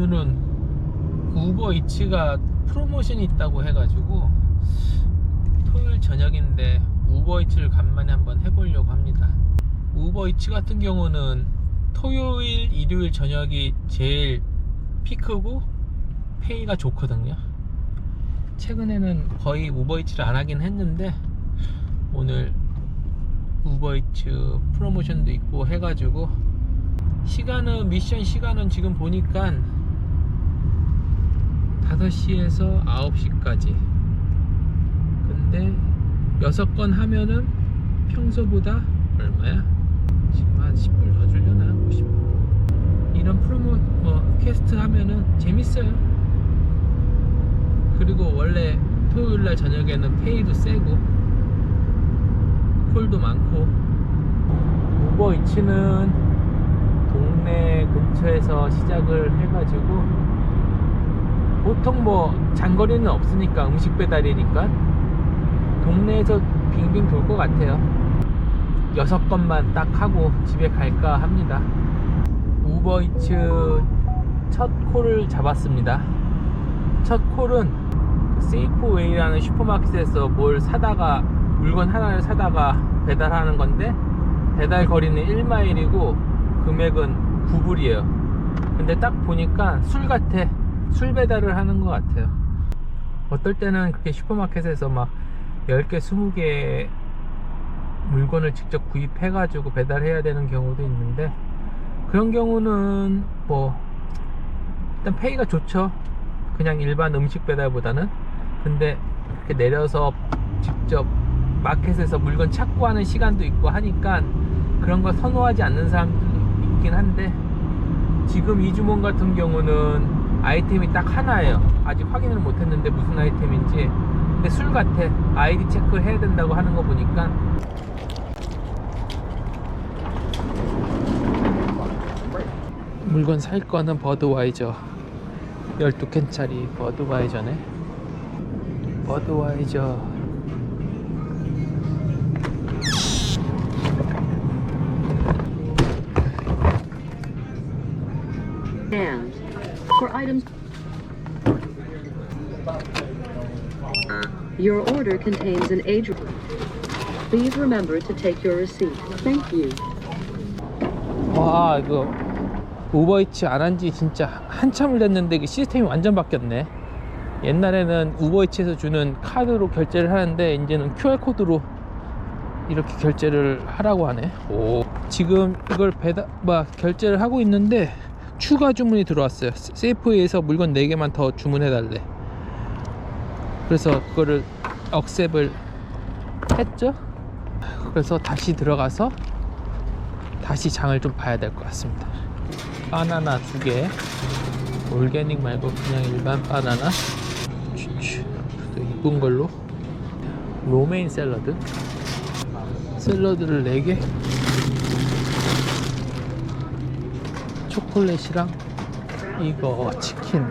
오늘은 우버 이츠가 프로모션이 있다고 해가지고 토요일 저녁인데 우버 이츠를 간만에 한번 해보려고 합니다. 우버 이츠 같은 경우는 토요일, 일요일 저녁이 제일 피크고 페이가 좋거든요. 최근에는 거의 우버 이츠를 안 하긴 했는데 오늘 우버 이츠 프로모션도 있고 해가지고 시간은 미션 시간은 지금 보니까 5시에서 9시까지 근데 6건 하면은 평소보다 얼마야? 지금 한 10불 더 주려나? 50불 이런 프로모 뭐 퀘스트 하면은 재밌어요 그리고 원래 토요일날 저녁에는 페이도 세고 콜도 많고 우버이츠는 동네 근처에서 시작을 해가지고 보통 뭐 장거리는 없으니까 음식 배달이니까 동네에서 빙빙 돌 것 같아요. 여섯 건만 딱 하고 집에 갈까 합니다. 우버이츠 첫 콜을 잡았습니다. 첫 콜은 세이프웨이라는 슈퍼마켓에서 뭘 사다가 물건 하나를 사다가 배달하는 건데 배달 거리는 1마일이고 금액은 9불이에요. 근데 딱 보니까 술 같아 술 배달을 하는 것 같아요. 어떨 때는 그렇게 슈퍼마켓에서 막 10개 20개 물건을 직접 구입해 가지고 배달해야 되는 경우도 있는데 그런 경우는 뭐 일단 페이가 좋죠. 그냥 일반 음식 배달보다는. 근데 이렇게 내려서 직접 마켓에서 물건 찾고 하는 시간도 있고 하니까 그런 거 선호하지 않는 사람들도 있긴 한데 지금 이 주문 같은 경우는 아이템이 딱 하나예요. 아직 확인을 못했는데 무슨 아이템인지. 근데 술 같아. 아이디 체크를 해야 된다고 하는 거 보니까. 물건 살 거는 버드와이저. 12캔짜리 버드와이저네. 버드와이저 items. Your order contains an age. Please remember to take your receipt. Thank you. 와 이거 우버이츠 안 한 지 진짜 한참을 됐는데 그 시스템이 완전 바뀌었네 옛날에는 우버이츠에서 주는 카드로 결제를 하는데 이제는 QR코드로 이렇게 결제를 하라고 하네 오 지금 이걸 배달 막 결제를 하고 있는데 추가 주문이 들어왔어요. 세이프에서 물건 4개만 더 주문해 달래. 그래서 그거를 억셉을 했죠? 그래서 다시 들어가서 다시 장을 좀 봐야 될 것 같습니다. 바나나 두 개, 올게닉 말고 그냥 일반 바나나, 이쁜 걸로. 로메인 샐러드, 샐러드를 4개, 초콜릿이랑 이거 치킨.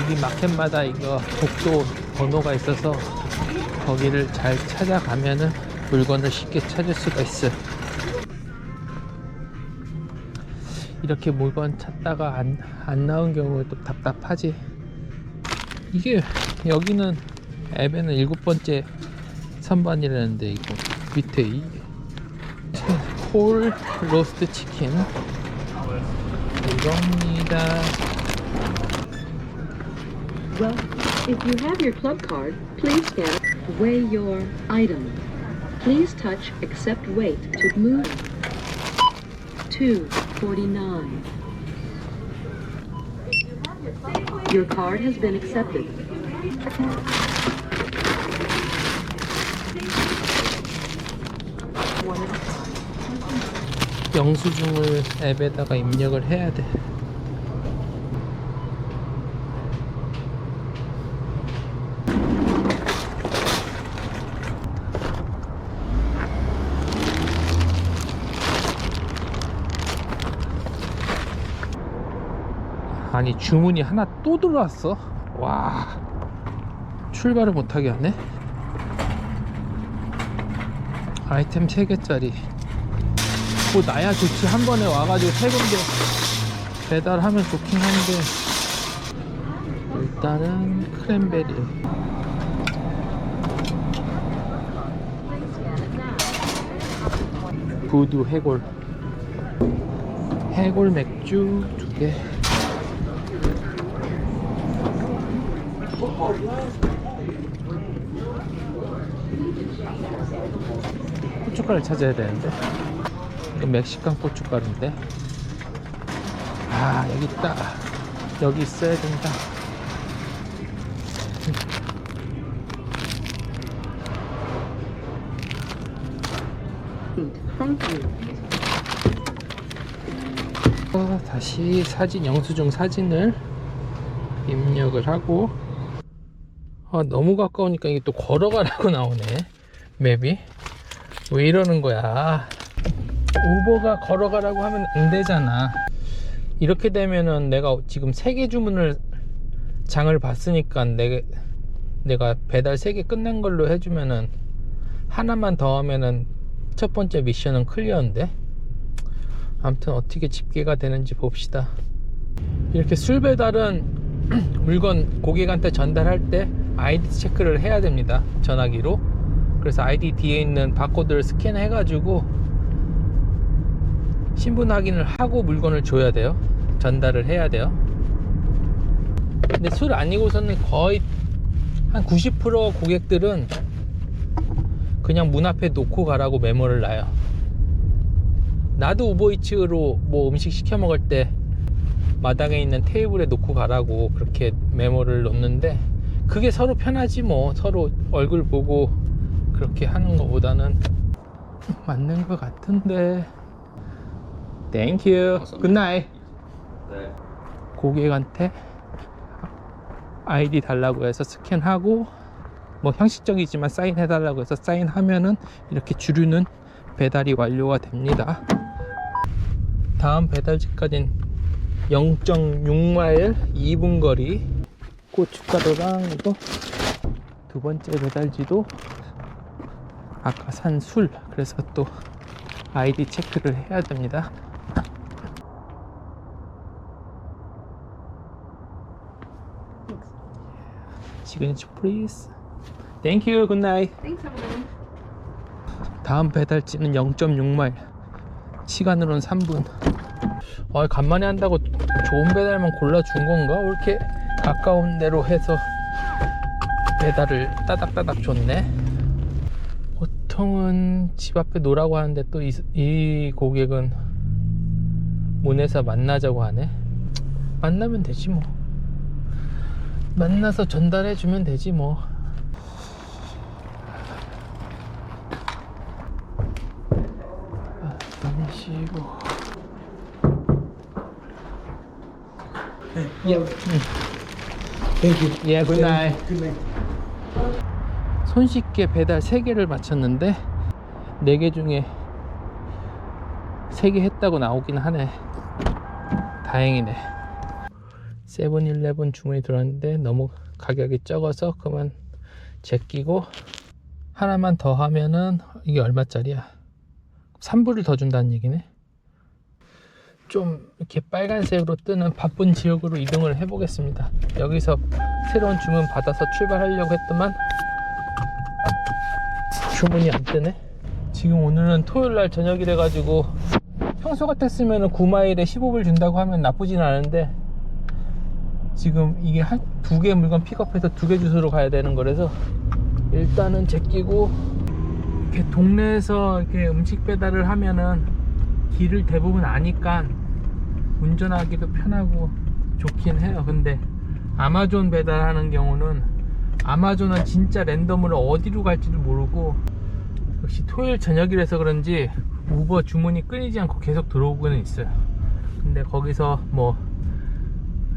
여기 마켓마다 이거 복도 번호가 있어서 거기를 잘 찾아가면은 물건을 쉽게 찾을 수가 있어요. 이렇게 물건 찾다가 안, 안 나온 경우에 또 답답하지 이게 여기는 앱에는 일곱 번째 선반이라는데 이거 밑에 이홀 로스트 치킨 이겁니다 Well, if you have your club card, please scan it. Weigh your item. Please touch accept weight to move. 249. Your card has been accepted. 영수증을 앱에다가 입력을 해야 돼. 아니 주문이 하나 또 들어왔어? 와 출발을 못하게 하네? 아이템 3개짜리 뭐 나야 좋지. 한 번에 와가지고 세 군데 배달하면 좋긴 한데. 일단은 크랜베리. 부두 해골. 해골 맥주 두개. 고춧가루 찾아야 되는데 이거 멕시칸 고춧가루인데? 아 여기 있다. 여기 있어야 된다. 어, 다시 사진 영수증 사진을 입력을 하고. 아, 너무 가까우니까 이게 또 걸어가라고 나오네. 맵이. 왜 이러는 거야 우버가 걸어가라고 하면 안 되잖아 이렇게 되면은 내가 지금 세개 주문을 장을 봤으니까 내가 내가 배달 세개 끝난 걸로 해주면은 하나만 더 하면은 첫 번째 미션은 클리어인데 아무튼 어떻게 집계가 되는지 봅시다. 이렇게 술 배달은 물건 고객한테 전달할 때 아이디 체크를 해야 됩니다. 전화기로. 그래서 아이디 뒤에 있는 바코드를 스캔해 가지고 신분 확인을 하고 물건을 줘야 돼요. 전달을 해야 돼요. 근데 술 아니고서는 거의 한 90% 고객들은 그냥 문 앞에 놓고 가라고 메모를 놔요. 나도 우버이츠로 뭐 음식 시켜 먹을 때 마당에 있는 테이블에 놓고 가라고 그렇게 메모를 놓는데 그게 서로 편하지 뭐 서로 얼굴 보고 그렇게 하는 것보다는 맞는 것 같은데 땡큐 굿나잇 고객한테 아이디 달라고 해서 스캔하고 뭐 형식적이지만 사인해 달라고 해서 사인하면은 이렇게 주류는 배달이 완료가 됩니다. 다음 배달지까지는 0.6마일 2분 거리. 고춧가루랑 이거 두 번째 배달지도 아까 산 술. 그래서 또 아이디 체크를 해야 됩니다. 시그니처 플리즈 땡큐 굿나잇 Thanks, everyone. 다음 배달지는 0.6마일. 시간으로는 3분. 아 간만에 한다고 좋은 배달만 골라준 건가? 왜 이렇게 가까운 데로 해서 배달을 따닥따닥 줬네? 보통은 집 앞에 놓으라고 하는데 또이 고객은 문에서 만나자고 하네? 만나면 되지 뭐 만나서 전달해 주면 되지 뭐 쉬고 Yeah. Thank you. 예 굿나잇 night. 손쉽게 배달 3개를 마쳤는데 4개 중에 3개 했다고 나오긴 하네 다행이네 세븐일레븐 주문이 들어왔는데 너무 가격이 적어서 그만 제끼고 하나만 더 하면은 이게 얼마짜리야? 3불을 더 준다는 얘기네? 좀 이렇게 빨간색으로 뜨는 바쁜 지역으로 이동을 해 보겠습니다. 여기서 새로운 주문 받아서 출발하려고 했더만 주문이 안 뜨네? 지금 오늘은 토요일날 저녁이래 가지고 평소 같았으면 9마일에 15불 준다고 하면 나쁘진 않은데 지금 이게 한 두 개 물건 픽업해서 두 개 주소로 가야 되는 거라서 일단은 제끼고 이렇게 동네에서 이렇게 음식 배달을 하면은 길을 대부분 아니까 운전하기도 편하고 좋긴 해요. 근데 아마존 배달하는 경우는 아마존은 진짜 랜덤으로 어디로 갈지도 모르고 역시 토요일 저녁이라서 그런지 우버 주문이 끊이지 않고 계속 들어오고는 있어요. 근데 거기서 뭐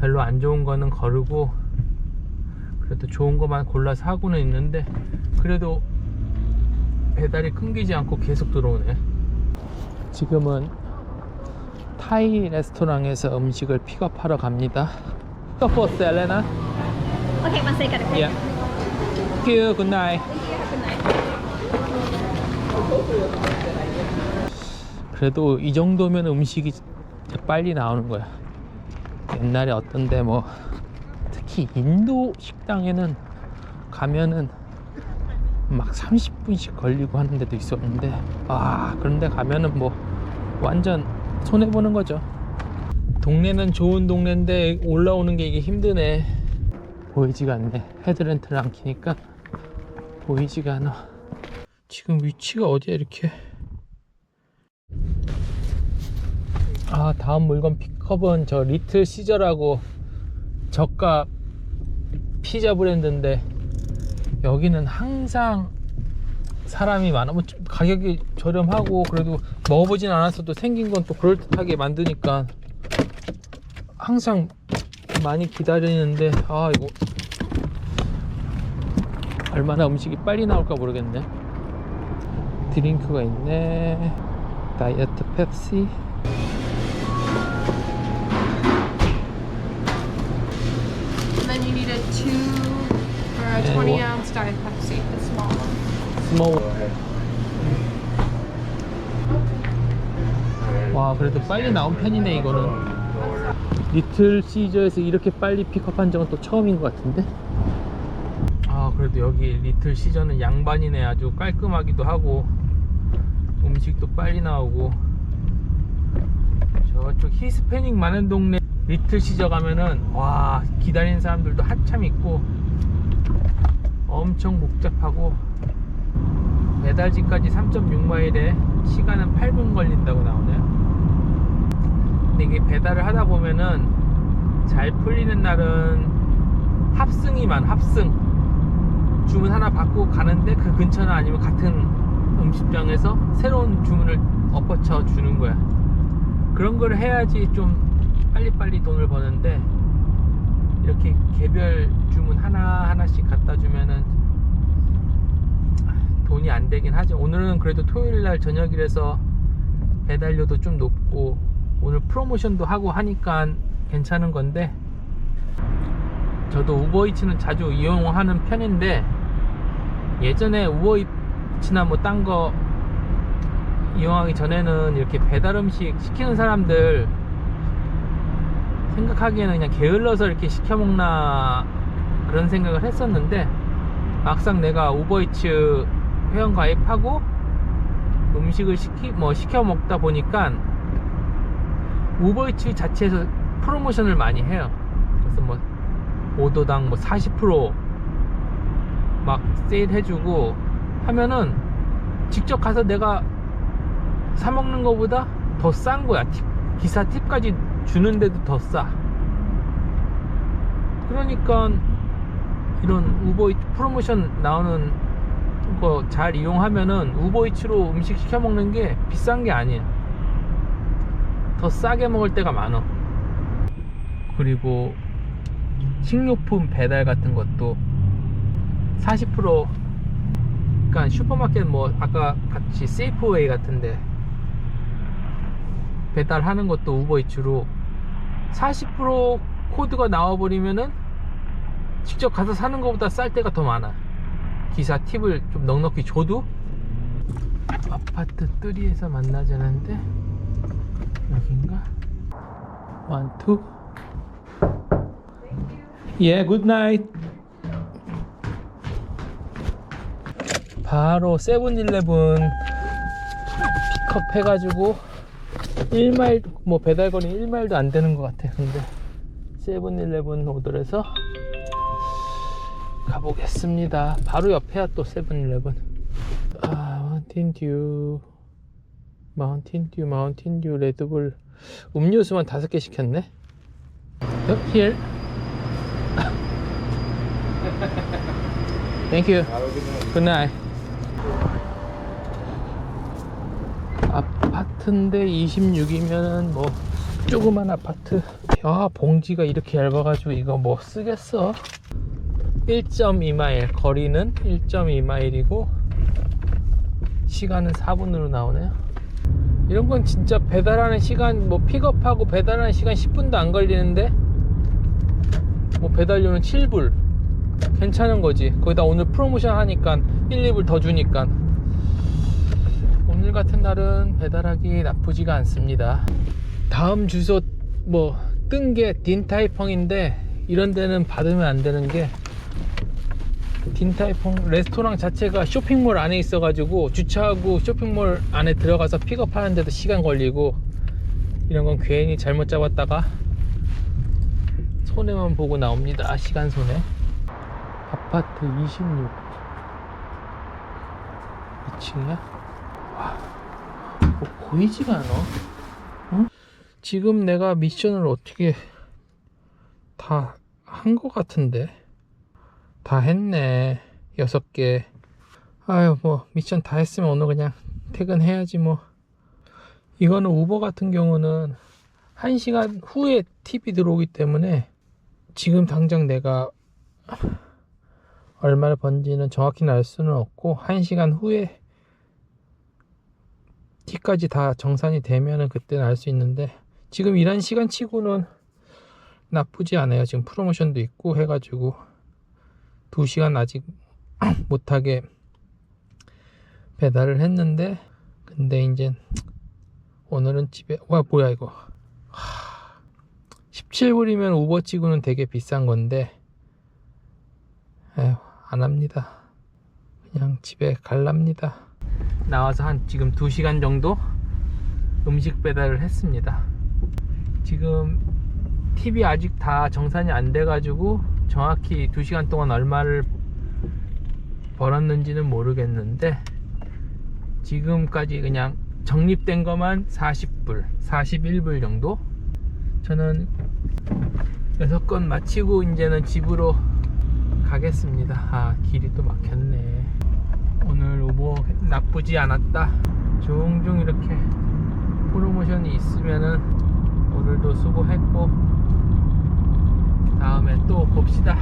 별로 안 좋은 거는 거르고 그래도 좋은 것만 골라서 하고는 있는데 그래도 배달이 끊기지 않고 계속 들어오네. 지금은 타이 레스토랑에서 음식을 픽업하러 갑니다. 픽업 for Selena. Okay, one second. Okay. Yeah. Thank you. Good night. Good night. 그래도 이 정도면 음식이 빨리 나오는 거야. 옛날에 어떤데 뭐 특히 인도 식당에는 가면은 막 30분씩 걸리고 하는 데도 있었는데 아 그런데 가면은 뭐 완전 손해 보는 거죠. 동네는 좋은 동네인데 올라오는 게 이게 힘드네. 보이지가 않네. 헤드랜트를 안 켜니까 보이지가 않아. 지금 위치가 어디야 이렇게? 아 다음 물건 픽 업은 저 리틀 시저라고 저가 피자 브랜드인데 여기는 항상 사람이 많아. 뭐좀 가격이 저렴하고 그래도 먹어보진 않았어도 생긴 건 또 그럴듯하게 만드니까 항상 많이 기다리는데 아 이거 얼마나 음식이 빨리 나올까 모르겠네. 드링크가 있네. 다이어트 펩시 a And 20 what- ounce Diet Pepsi, the small one. 스모우 와 그래도 빨리 나온 편이네 이거는. 리틀 시저에서 이렇게 빨리 픽업한 적은 또 처음인 것 같은데? 아 그래도 여기 리틀 시저는 양반이네 아주 깔끔하기도 하고. 음식도 빨리 나오고. 저쪽 히스패닉 많은 동네 리틀 시저 가면은 와 기다리는 사람들도 한참 있고 엄청 복잡하고 배달지까지 3.6마일에 시간은 8분 걸린다고 나오네요. 근데 이게 배달을 하다 보면은 잘 풀리는 날은 합승이만 합승 주문 하나 받고 가는데 그 근처나 아니면 같은 음식점에서 새로운 주문을 엎어쳐 주는 거야. 그런 걸 해야지 좀 빨리빨리 돈을 버는데 이렇게 개별 주문 하나 하나씩 갖다 주면은 돈이 안 되긴 하죠. 오늘은 그래도 토요일 날 저녁이라서 배달료도 좀 높고 오늘 프로모션도 하고 하니까 괜찮은 건데 저도 우버이츠는 자주 이용하는 편인데 예전에 우버이츠나 뭐 딴 거 이용하기 전에는 이렇게 배달 음식 시키는 사람들 생각하기에는 그냥 게을러서 이렇게 시켜 먹나 그런 생각을 했었는데 막상 내가 우버이츠 회원 가입하고 음식을 시키 뭐 시켜 먹다 보니까 우버이츠 자체에서 프로모션을 많이 해요. 그래서 뭐 오도당 뭐 40%막 세일 해주고 하면은 직접 가서 내가 사 먹는 거보다 더 싼 거야. 팁, 기사 팁까지 주는데도 더 싸. 그러니까 이런 우버이츠 프로모션 나오는 거 잘 이용하면은 우버이츠로 음식 시켜 먹는 게 비싼 게 아니에요. 더 싸게 먹을 때가 많아. 그리고 식료품 배달 같은 것도 40% 그러니까 슈퍼마켓 뭐 아까 같이 세이프웨이 같은데 배달하는 것도 우버이츠로 40% 코드가 나와버리면은 직접 가서 사는 것보다 쌀 때가 더 많아. 기사 팁을 좀 넉넉히 줘도 아파트 3에서 만나자는데 여긴가? 원, 투. 예, 굿나잇. 바로 세븐일레븐 픽업 해가지고 1마일 뭐 배달 거리 1마일도 안 되는 것 같아. 근데 세븐일레븐 오더에서 가보겠습니다. 바로 옆에야 또 세븐일레븐. 아 마운틴듀 마운틴듀 마운틴듀 레드불 음료수만 다섯 개 시켰네. 어, here. Thank you. Good night 아파트인데 26이면 뭐 조그만 아파트. 야 봉지가 이렇게 얇아가지고 이거 뭐 쓰겠어? 1.2마일. 거리는 1.2마일이고 시간은 4분으로 나오네요. 이런 건 진짜 배달하는 시간 뭐 픽업하고 배달하는 시간 10분도 안 걸리는데 뭐 배달료는 7불. 괜찮은 거지. 거기다 오늘 프로모션 하니까 1, 2불 더 주니까 오늘 같은 날은 배달하기 나쁘지가 않습니다. 다음 주소 뭐 뜬 게 딘타이펑인데 이런 데는 받으면 안 되는 게 딘타이펑 레스토랑 자체가 쇼핑몰 안에 있어 가지고 주차하고 쇼핑몰 안에 들어가서 픽업하는데도 시간 걸리고 이런 건 괜히 잘못 잡았다가 손해만 보고 나옵니다. 시간 손해. 아파트 26 2층이야? 와, 뭐 보이지가 않아. 어? 지금 내가 미션을 어떻게 다 한 것 같은데 다 했네 여섯 개 아유 뭐 미션 다 했으면 오늘 그냥 퇴근해야지 뭐 이거는 우버 같은 경우는 1시간 후에 팁이 들어오기 때문에 지금 당장 내가 얼마를 번지는 정확히는 알 수는 없고 1시간 후에 팁까지 다 정산이 되면은 그때는 알 수 있는데 지금 일한 시간 치고는 나쁘지 않아요. 지금 프로모션도 있고 해가지고 2시간 아직 못하게 배달을 했는데 근데 이제 오늘은 집에 와 뭐야 이거. 17불이면 우버 치고는 되게 비싼 건데 에휴 안 합니다. 그냥 집에 갈랍니다 나와서 한 지금 2시간 정도 음식 배달을 했습니다. 지금 팁이 아직 다 정산이 안 돼 가지고 정확히 2시간 동안 얼마를 벌었는지는 모르겠는데 지금까지 그냥 적립된 것만 40불 41불 정도? 저는 6건 마치고 이제는 집으로 가겠습니다. 아 길이 또 막혔네 오늘 오버 나쁘지 않았다. 종종 이렇게 프로모션이 있으면은 오늘도 수고했고 다음에 또 봅시다